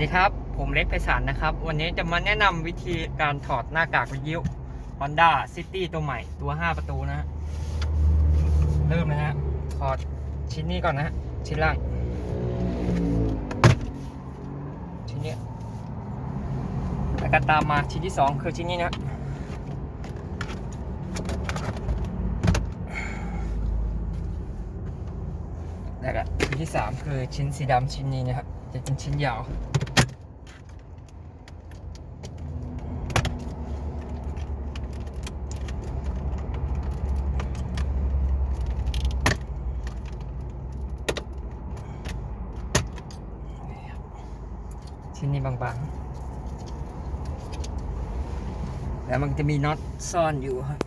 ดีครับ ผมเล็กไพศาลนะครับ วันนี้จะมาแนะนำวิธีการถอดหน้ากากวิทยุ Honda City ตัวใหม่ตัว 5 ประตูนะฮะ เริ่มนะฮะ ถอดชิ้นนี้ก่อนนะฮะ ชิ้นล่าง ชิ้นนี้ แล้วก็ตามมาชิ้นที่ 2 คือชิ้นนี้นะแล้วก็ชิ้นที่ 3 คือชิ้นสีดำชิ้นนี้นะครับจะเป็นชิ้นยาว ชิ้นนี้บางๆ แล้วมันจะมีน็อตซ่อนอยู่ครับ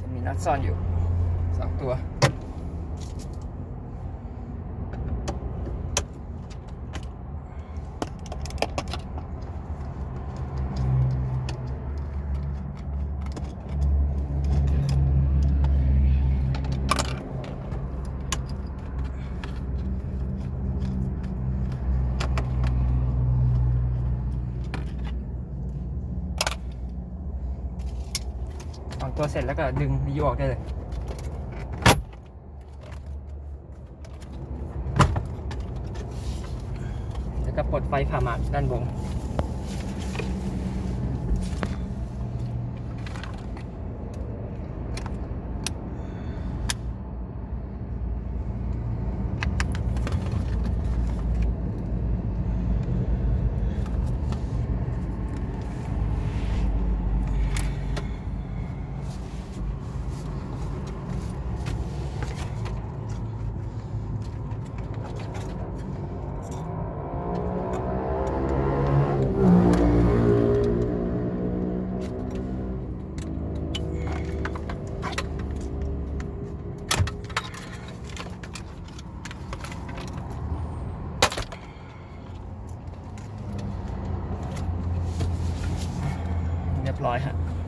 จะมีน็อตซ่อนอยู่สองตัว ถอนตัวเสร็จแล้วก็ดึงวิวออกได้เลยแล้วก็ปลดไฟผ่าหมากด้านบน fly.